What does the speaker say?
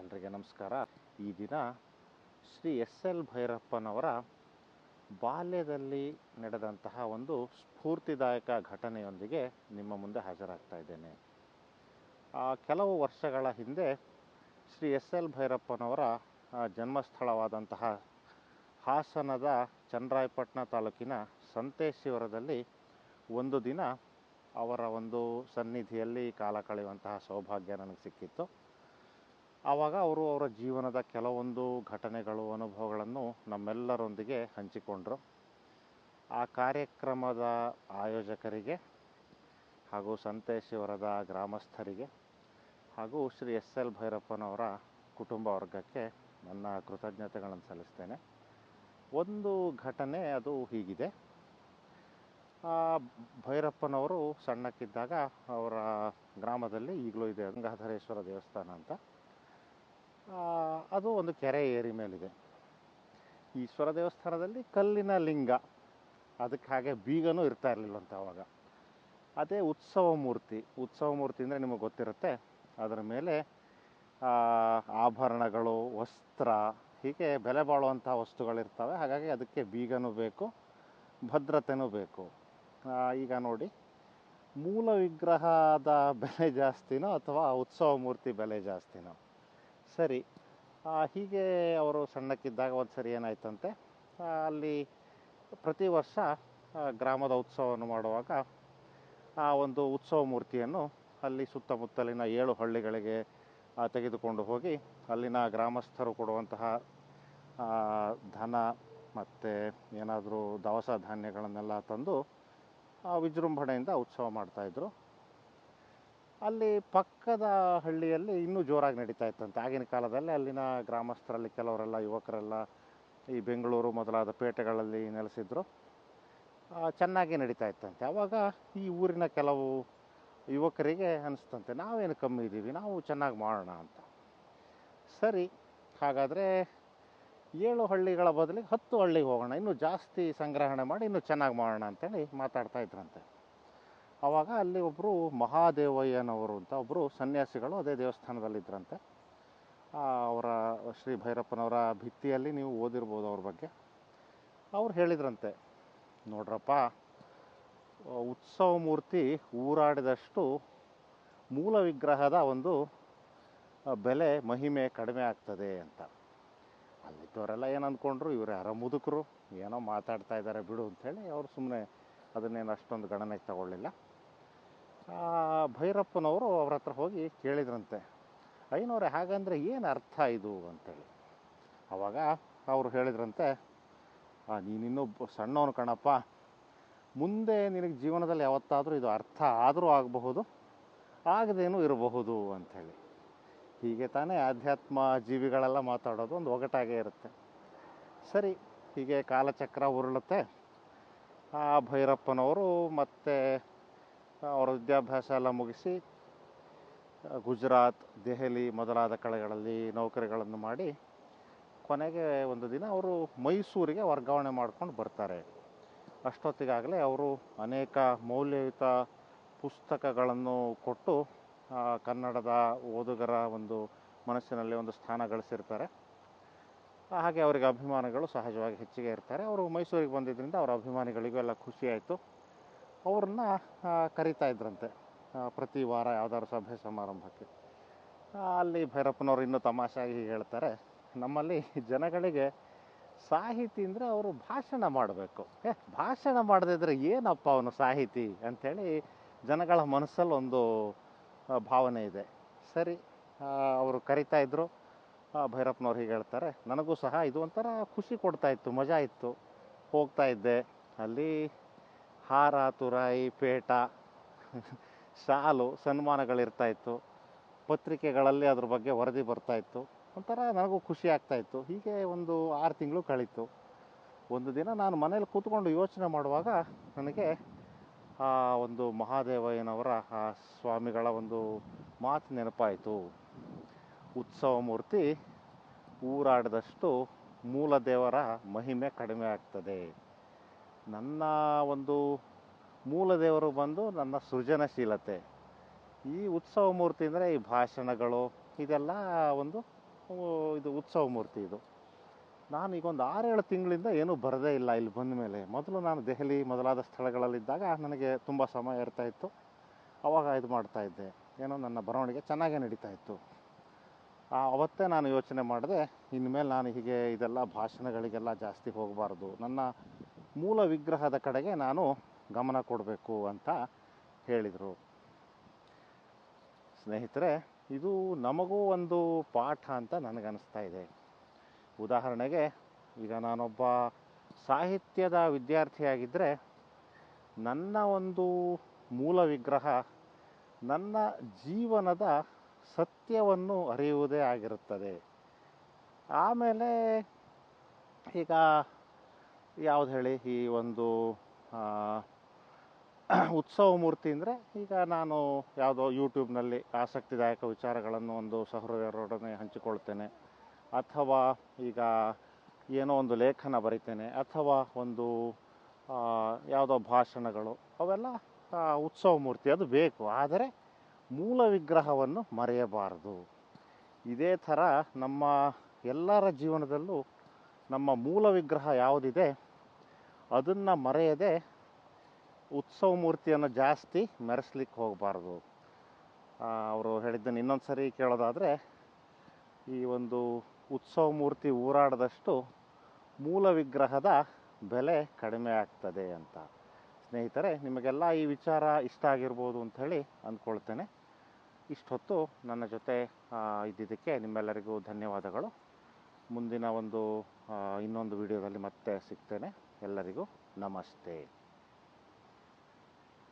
ಎಲ್ರಿಗೆ ನಮಸ್ಕಾರ. ಈ ದಿನ ಶ್ರೀ ಎಸ್ ಎಲ್ ಭೈರಪ್ಪನವರ ಬಾಲ್ಯದಲ್ಲಿ ನಡೆದಂತಹ ಒಂದು ಸ್ಫೂರ್ತಿದಾಯಕ ಘಟನೆಯೊಂದಿಗೆ ನಿಮ್ಮ ಮುಂದೆ ಹಾಜರಾಗ್ತಾ ಇದ್ದೇನೆ. ಕೆಲವು ವರ್ಷಗಳ ಹಿಂದೆ ಶ್ರೀ ಎಸ್ ಎಲ್ ಭೈರಪ್ಪನವರ ಜನ್ಮಸ್ಥಳವಾದಂತಹ ಹಾಸನದ ಚನ್ನರಾಯಪಟ್ಟಣ ತಾಲೂಕಿನ ಸಂತೇಶ್ವರದಲ್ಲಿ ಒಂದು ದಿನ ಅವರ ಒಂದು ಸನ್ನಿಧಿಯಲ್ಲಿ ಕಾಲ ಕಳೆಯುವಂತಹ ಸೌಭಾಗ್ಯ ನನಗೆ ಸಿಕ್ಕಿತ್ತು. ಆವಾಗ ಅವರು ಅವರ ಜೀವನದ ಕೆಲವೊಂದು ಘಟನೆಗಳು, ಅನುಭವಗಳನ್ನು ನಮ್ಮೆಲ್ಲರೊಂದಿಗೆ ಹಂಚಿಕೊಂಡರು. ಆ ಕಾರ್ಯಕ್ರಮದ ಆಯೋಜಕರಿಗೆ ಹಾಗೂ ಸಂತೇಶ್ವರದ ಗ್ರಾಮಸ್ಥರಿಗೆ ಹಾಗೂ ಶ್ರೀ ಎಸ್ ಎಲ್ ಭೈರಪ್ಪನವರ ಕುಟುಂಬ ವರ್ಗಕ್ಕೆ ನನ್ನ ಕೃತಜ್ಞತೆಗಳನ್ನು ಸಲ್ಲಿಸ್ತೇನೆ. ಒಂದು ಘಟನೆ ಅದು ಹೀಗಿದೆ. ಭೈರಪ್ಪನವರು ಸಣ್ಣಕ್ಕಿದ್ದಾಗ ಅವರ ಗ್ರಾಮದಲ್ಲಿ ಈಗಲೂ ಇದೆ, ಗಂಗಾಧರೇಶ್ವರ ದೇವಸ್ಥಾನ ಅಂತ. ಅದು ಒಂದು ಕೆರೆ ಏರಿ ಮೇಲಿದೆ. ಈಶ್ವರ ದೇವಸ್ಥಾನದಲ್ಲಿ ಕಲ್ಲಿನ ಲಿಂಗ. ಅದಕ್ಕೆ ಹಾಗೆ ಬೀಗನೂ ಇರ್ತಾ ಇರಲಿಲ್ಲಂತ ಅವಾಗ. ಅದೇ ಉತ್ಸವ ಮೂರ್ತಿ. ಉತ್ಸವ ಮೂರ್ತಿ ಅಂದರೆ ನಿಮಗೆ ಗೊತ್ತಿರುತ್ತೆ. ಅದರ ಮೇಲೆ ಆಭರಣಗಳು, ವಸ್ತ್ರ, ಹೀಗೆ ಬೆಲೆ ಬಾಳುವಂಥ ವಸ್ತುಗಳಿರ್ತವೆ. ಹಾಗಾಗಿ ಅದಕ್ಕೆ ಬೀಗನೂ ಬೇಕು, ಭದ್ರತೆನೂ ಬೇಕು. ಈಗ ನೋಡಿ, ಮೂಲ ವಿಗ್ರಹದ ಬೆಲೆ ಜಾಸ್ತಿನೋ ಅಥವಾ ಉತ್ಸವ ಮೂರ್ತಿ ಬೆಲೆ ಜಾಸ್ತಿನೋ? ಸರಿ. ಹೀಗೆ ಅವರು ಸಣ್ಣಕ್ಕಿದ್ದಾಗ ಒಂದು ಸರಿ ಏನಾಯ್ತಂತೆ? ಅಲ್ಲಿ ಪ್ರತಿ ವರ್ಷ ಗ್ರಾಮದ ಉತ್ಸವವನ್ನು ಮಾಡುವಾಗ ಆ ಒಂದು ಉತ್ಸವ ಮೂರ್ತಿಯನ್ನು ಅಲ್ಲಿ ಸುತ್ತಮುತ್ತಲಿನ ಏಳು ಹಳ್ಳಿಗಳಿಗೆ ತೆಗೆದುಕೊಂಡು ಹೋಗಿ ಅಲ್ಲಿನ ಗ್ರಾಮಸ್ಥರು ಕೊಡುವಂತಹ ಧನ ಮತ್ತು ಏನಾದರೂ ದವಸ ಧಾನ್ಯಗಳನ್ನೆಲ್ಲ ತಂದು ವಿಜೃಂಭಣೆಯಿಂದ ಉತ್ಸವ ಮಾಡ್ತಾಯಿದ್ರು ಅಲ್ಲಿ ಪಕ್ಕದ ಹಳ್ಳಿಯಲ್ಲಿ ಇನ್ನೂ ಜೋರಾಗಿ ನಡೀತಾ ಇತ್ತಂತೆ. ಆಗಿನ ಕಾಲದಲ್ಲಿ ಅಲ್ಲಿನ ಗ್ರಾಮಸ್ಥರಲ್ಲಿ ಕೆಲವರೆಲ್ಲ ಯುವಕರೆಲ್ಲ ಈ ಬೆಂಗಳೂರು ಮೊದಲಾದ ಪೇಟೆಗಳಲ್ಲಿ ನೆಲೆಸಿದ್ರು. ಚೆನ್ನಾಗಿ ನಡೀತಾ ಇತ್ತಂತೆ. ಆವಾಗ ಈ ಊರಿನ ಕೆಲವು ಯುವಕರಿಗೆ ಅನಿಸ್ತಂತೆ, ನಾವೇನು ಕಮ್ಮಿ ಇದ್ದೀವಿ, ನಾವು ಚೆನ್ನಾಗಿ ಮಾಡೋಣ ಅಂತ. ಸರಿ, ಹಾಗಾದರೆ ಏಳು ಹಳ್ಳಿಗಳ ಬದಲಿಗೆ ಹತ್ತು ಹಳ್ಳಿಗೆ ಹೋಗೋಣ, ಇನ್ನೂ ಜಾಸ್ತಿ ಸಂಗ್ರಹಣೆ ಮಾಡಿ ಇನ್ನೂ ಚೆನ್ನಾಗಿ ಮಾಡೋಣ ಅಂತೇಳಿ ಮಾತಾಡ್ತಾ ಇದ್ರಂತೆ. ಆವಾಗ ಅಲ್ಲಿ ಒಬ್ಬರು ಮಹಾದೇವಯ್ಯನವರು ಅಂತ ಒಬ್ಬರು ಸನ್ಯಾಸಿಗಳು ಅದೇ ದೇವಸ್ಥಾನದಲ್ಲಿದ್ದರಂತೆ ಅವರ ಶ್ರೀ ಭೈರಪ್ಪನವರ ಭಿತ್ತಿಯಲ್ಲಿ ನೀವು ಓದಿರ್ಬೋದು ಅವ್ರ ಬಗ್ಗೆ. ಅವ್ರು ಹೇಳಿದ್ರಂತೆ, ನೋಡ್ರಪ್ಪ, ಉತ್ಸವ ಮೂರ್ತಿ ಊರಾಡಿದಷ್ಟು ಮೂಲ ವಿಗ್ರಹದ ಒಂದು ಬೆಲೆ ಮಹಿಮೆ ಕಡಿಮೆ ಆಗ್ತದೆ ಅಂತ. ಅಲ್ಲಿದ್ದವರೆಲ್ಲ ಏನು ಅಂದ್ಕೊಂಡ್ರು ಇವರು ಯಾರೋ ಮುದುಕರು, ಏನೋ ಮಾತಾಡ್ತಾ ಇದ್ದಾರೆ ಬಿಡು ಅಂಥೇಳಿ ಅವರು ಸುಮ್ಮನೆ ಅದನ್ನೇನು ಅಷ್ಟೊಂದು ಗಣನೆಗೆ ತಗೊಳ್ಳಿಲ್ಲ. ಭೈರಪ್ಪನವರು ಅವ್ರ ಹತ್ರ ಹೋಗಿ ಕೇಳಿದ್ರಂತೆ ಐನವ್ರೆ ಹಾಗಂದರೆ ಏನು ಅರ್ಥ ಇದು? ಅಂತೇಳಿ. ಅವಾಗ ಅವರು ಹೇಳಿದ್ರಂತೆ "ಆ, ನೀನಿನ್ನೂ ಸಣ್ಣವನು ಕಣಪ್ಪ ಮುಂದೆ ನಿನಗೆ ಜೀವನದಲ್ಲಿ ಯಾವತ್ತಾದರೂ ಇದು ಅರ್ಥ ಆದರೂ ಆಗಬಹುದು ಆಗದೇನೂ ಇರಬಹುದು ಅಂಥೇಳಿ ಹೀಗೆ ತಾನೇ ಆಧ್ಯಾತ್ಮ ಜೀವಿಗಳೆಲ್ಲ ಮಾತಾಡೋದು ಒಂದು ಒಗಟಾಗೇ ಇರುತ್ತೆ. ಸರಿ ಹೀಗೆ ಕಾಲಚಕ್ರ ಉರುಳುತ್ತೆ. ಆ ಭೈರಪ್ಪನವರು ಮತ್ತು ಅವರ ವಿದ್ಯಾಭ್ಯಾಸ ಎಲ್ಲ ಮುಗಿಸಿ ಗುಜರಾತ್, ದೆಹಲಿ ಮೊದಲಾದ ಕಡೆಗಳಲ್ಲಿ ನೌಕರಿಗಳನ್ನು ಮಾಡಿ, ಕೊನೆಗೆ ಒಂದು ದಿನ ಅವರು ಮೈಸೂರಿಗೆ ವರ್ಗಾವಣೆ ಮಾಡ್ಕೊಂಡು ಬರ್ತಾರೆ. ಅಷ್ಟೊತ್ತಿಗಾಗಲೇ ಅವರು ಅನೇಕ ಮೌಲ್ಯಯುತ ಪುಸ್ತಕಗಳನ್ನು ಕೊಟ್ಟು ಕನ್ನಡದ ಓದುಗರ ಒಂದು ಮನಸ್ಸಿನಲ್ಲಿ ಒಂದು ಸ್ಥಾನ ಗಳಿಸಿರ್ತಾರೆ. ಹಾಗೆ ಅವರಿಗೆ ಅಭಿಮಾನಿಗಳು ಸಹಜವಾಗಿ ಹೆಚ್ಚಿಗೆ ಇರ್ತಾರೆ. ಅವರು ಮೈಸೂರಿಗೆ ಬಂದಿದ್ದರಿಂದ ಅವರ ಅಭಿಮಾನಿಗಳಿಗೂ ಎಲ್ಲ ಖುಷಿಯಾಯಿತು ಅವ್ರನ್ನ ಕರಿತಾ ಆ, ಪ್ರತಿ ವಾರ ಯಾವ್ದಾದ್ರು ಸಭೆ ಸಮಾರಂಭಕ್ಕೆ. ಅಲ್ಲಿ ಭೈರಪ್ಪನವರು ಇನ್ನೂ ತಮಾಷೆಯಾಗಿ ಹೇಳ್ತಾರೆ ನಮ್ಮಲ್ಲಿ ಜನಗಳಿಗೆ ಸಾಹಿತಿ ಅಂದರೆ ಅವರು ಭಾಷಣ ಮಾಡಬೇಕು. ಏ ಭಾಷಣ ಮಾಡದಿದ್ರೆ ಏನಪ್ಪ ಅವನು ಸಾಹಿತಿ ಅಂಥೇಳಿ ಜನಗಳ ಮನಸ್ಸಲ್ಲಿ ಒಂದು ಭಾವನೆ ಇದೆ. ಸರಿ ಅವರು ಕರಿತಾ ಇದ್ದರು ಭೈರಪ್ಪನವ್ರು ಹೀಗೆ ಹೇಳ್ತಾರೆ ನನಗೂ ಸಹ ಇದು ಒಂಥರ ಖುಷಿ ಕೊಡ್ತಾ ಇತ್ತು ಮಜಾ ಇತ್ತು. ಹೋಗ್ತಾ ಇದ್ದೆ ಅಲ್ಲಿ ಹಾರ, ತುರಾಯಿ, ಪೇಟ ಶಾಲು ಸನ್ಮಾನಗಳಿರ್ತಾ ಇತ್ತು. ಪತ್ರಿಕೆಗಳಲ್ಲಿ ಅದ್ರ ಬಗ್ಗೆ ವರದಿ ಬರ್ತಾಯಿತ್ತು ಒಂಥರ ನನಗೂ ಖುಷಿ ಆಗ್ತಾಯಿತ್ತು ಹೀಗೆ ಒಂದು ಆರು ತಿಂಗಳು ಕಳೀತು. ಒಂದು ದಿನ ನಾನು ಮನೇಲಿ ಕೂತ್ಕೊಂಡು ಯೋಚನೆ ಮಾಡುವಾಗ ನನಗೆ ಆ ಒಂದು ಮಹಾದೇವಯ್ಯನವರ, ಆ ಸ್ವಾಮಿಗಳ ಒಂದು ಮಾತು ನೆನಪಾಯಿತು. ಉತ್ಸವ ಮೂರ್ತಿ ಊರಾಡದಷ್ಟು ಮೂಲ ದೇವರ ಮಹಿಮೆ ಕಡಿಮೆ ಆಗ್ತದೆ. ನನ್ನ ಒಂದು ಮೂಲ ದೇವರು ಬಂದು ನನ್ನ ಸೃಜನಶೀಲತೆ. ಈ ಉತ್ಸವ ಮೂರ್ತಿ ಅಂದರೆ ಈ ಭಾಷಣಗಳು, ಇದೆಲ್ಲ ಒಂದು ಇದು ಉತ್ಸವ ಮೂರ್ತಿ ಇದು. ನಾನು ಈಗ ಒಂದು ಆರೇಳು ತಿಂಗಳಿಂದ ಏನೂ ಬರದೇ ಇಲ್ಲ ಇಲ್ಲಿ ಬಂದ ಮೇಲೆ. ಮೊದಲು ನಾನು ದೆಹಲಿ ಮೊದಲಾದ ಸ್ಥಳಗಳಲ್ಲಿದ್ದಾಗ ನನಗೆ ತುಂಬ ಸಮಯ ಇರ್ತಾ ಇತ್ತು. ಅವಾಗ ಇದು ಮಾಡ್ತಾ ಇದ್ದೆ. ಏನೋ ನನ್ನ ಬರವಣಿಗೆ ಚೆನ್ನಾಗೇ ನಡೀತಾ ಇತ್ತು. ಅವತ್ತೇ ನಾನು ಯೋಚನೆ ಮಾಡಿದೆ, ಇನ್ಮೇಲೆ ನಾನು ಹೀಗೆ ಇದೆಲ್ಲ ಭಾಷಣಗಳಿಗೆಲ್ಲ ಜಾಸ್ತಿ ಹೋಗಬಾರ್ದು. ನನ್ನ ಮೂಲ ವಿಗ್ರಹದ ಕಡೆಗೆ ನಾನು ಗಮನ ಕೊಡಬೇಕು ಅಂತ ಹೇಳಿದರು. ಸ್ನೇಹಿತರೆ, ಇದು ನಮಗೂ ಒಂದು ಪಾಠ ಅಂತ ನನಗನ್ನಿಸ್ತಾ ಇದೆ. ಉದಾಹರಣೆಗೆ, ಈಗ ನಾನೊಬ್ಬ ಸಾಹಿತ್ಯದ ವಿದ್ಯಾರ್ಥಿಯಾಗಿದ್ದರೆ ನನ್ನ ಒಂದು ಮೂಲ ವಿಗ್ರಹ, ನನ್ನ ಜೀವನದ ಸತ್ಯವನ್ನು ಅರಿಯುವುದೇ ಆಗಿರುತ್ತದೆ. ಆಮೇಲೆ ಈಗ ಯಾವ್ದು ಹೇಳಿ ಈ ಒಂದು ಉತ್ಸವ ಮೂರ್ತಿ ಅಂದರೆ ಈಗ ನಾನು ಯಾವುದೋ ಯೂಟ್ಯೂಬ್ನಲ್ಲಿ ಆಸಕ್ತಿದಾಯಕ ವಿಚಾರಗಳನ್ನು ಒಂದು ಸಹೃದಯರೊಡನೆ ಹಂಚಿಕೊಳ್ತೇನೆ. ಅಥವಾ ಈಗ ಏನೋ ಒಂದು ಲೇಖನ ಬರಿತೇನೆ, ಅಥವಾ ಒಂದು ಯಾವುದೋ ಭಾಷಣಗಳು, ಅವೆಲ್ಲ ಉತ್ಸವ ಮೂರ್ತಿ ಅದು ಬೇಕು. ಆದರೆ ಮೂಲ ವಿಗ್ರಹವನ್ನು ಮರೆಯಬಾರದು. ಇದೇ ಥರ ನಮ್ಮ ಎಲ್ಲರ ಜೀವನದಲ್ಲೂ ನಮ್ಮ ಮೂಲ ವಿಗ್ರಹ ಯಾವುದಿದೆ ಅದನ್ನು ಮರೆಯದೆ ಉತ್ಸವ ಮೂರ್ತಿಯನ್ನು ಜಾಸ್ತಿ ಮೆರೆಸ್ಲಿಕ್ಕೆ ಹೋಗಬಾರ್ದು. ಅವರು ಹೇಳಿದ್ದನ್ನು ಇನ್ನೊಂದು ಸರಿ ಕೇಳೋದಾದರೆ, ಈ ಒಂದು ಉತ್ಸವ ಮೂರ್ತಿ ಊರಾಡದಷ್ಟು ಮೂಲ ವಿಗ್ರಹದ ಬೆಲೆ ಕಡಿಮೆ ಆಗ್ತದೆ ಅಂತ. ಸ್ನೇಹಿತರೆ, ನಿಮಗೆಲ್ಲ ಈ ವಿಚಾರ ಇಷ್ಟ ಆಗಿರ್ಬೋದು ಅಂಥೇಳಿ ಅಂದ್ಕೊಳ್ತೇನೆ. ಇಷ್ಟೊತ್ತು ನನ್ನ ಜೊತೆ ಇದ್ದಿದ್ದಕ್ಕೆ ನಿಮ್ಮೆಲ್ಲರಿಗೂ ಧನ್ಯವಾದಗಳು. ಮುಂದಿನ ಒಂದು ಇನ್ನೊಂದು ವಿಡಿಯೋದಲ್ಲಿ ಮತ್ತೆ ಸಿಗ್ತೇನೆ. ಎಲ್ಲರಿಗೂ ನಮಸ್ತೆ.